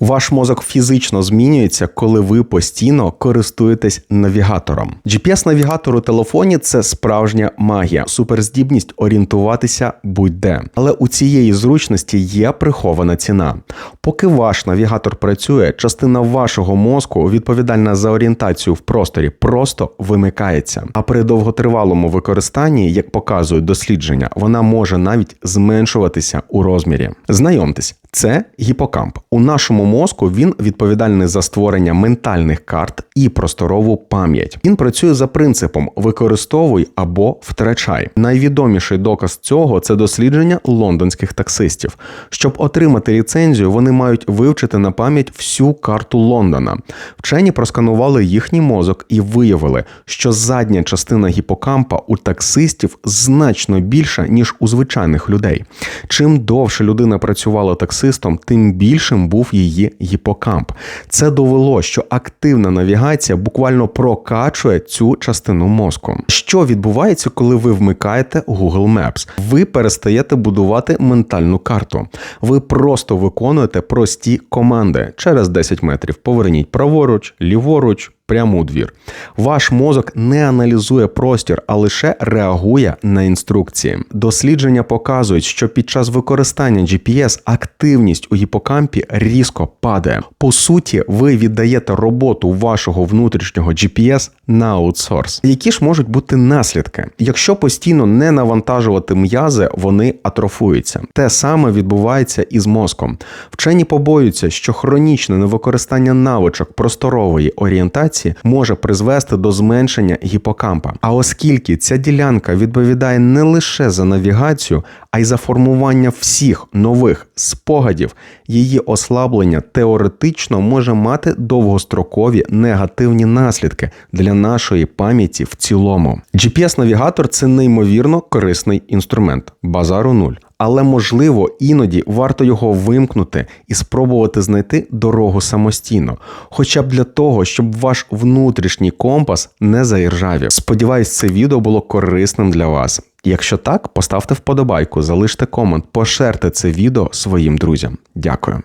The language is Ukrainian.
Ваш мозок фізично змінюється, коли ви постійно користуєтесь навігатором. GPS-навігатор у телефоні це справжня магія, суперздібність орієнтуватися будь-де. Але у цієї зручності є прихована ціна. Поки ваш навігатор працює, частина вашого мозку, відповідальна за орієнтацію в просторі, просто вимикається. А при довготривалому використанні, як показують дослідження, вона може навіть зменшуватися у розмірі. Знайомтесь, це гіпокамп. У нашому мозку він відповідальний за створення ментальних карт і просторову пам'ять. Він працює за принципом використовуй або втрачай. Найвідоміший доказ цього це дослідження лондонських таксистів. Щоб отримати ліцензію, вони мають вивчити на пам'ять всю карту Лондона. Вчені просканували їхній мозок і виявили, що задня частина гіпокампа у таксистів значно більша ніж у звичайних людей. Чим довше людина працювала таксистом, тим більшим був її гіпокамп. Це довело, що активна навігація буквально прокачує цю частину мозку. Що відбувається, коли ви вмикаєте Google Maps? Ви перестаєте будувати ментальну карту. Ви просто виконуєте прості команди через 10 метрів. Поверніть праворуч, ліворуч. Прямо у двір. Ваш мозок не аналізує простір, а лише реагує на інструкції. Дослідження показують, що під час використання GPS активність у гіпокампі різко падає. По суті, ви віддаєте роботу вашого внутрішнього GPS на аутсорс. Які ж можуть бути наслідки? Якщо постійно не навантажувати м'язи, вони атрофуються. Те саме відбувається і з мозком. Вчені побоюються, що хронічне невикористання навичок просторової орієнтації може призвести до зменшення гіпокампа. А оскільки ця ділянка відповідає не лише за навігацію, а й за формування всіх нових спогадів, її ослаблення теоретично може мати довгострокові негативні наслідки для нашої пам'яті в цілому. GPS-навігатор це неймовірно корисний інструмент, базару нуль. Але можливо іноді варто його вимкнути і спробувати знайти дорогу самостійно, хоча б для того, щоб ваш внутрішній компас не заіржавів. Сподіваюсь, це відео було корисним для вас. Якщо так, поставте вподобайку, залиште комент, пошерте це відео своїм друзям. Дякую.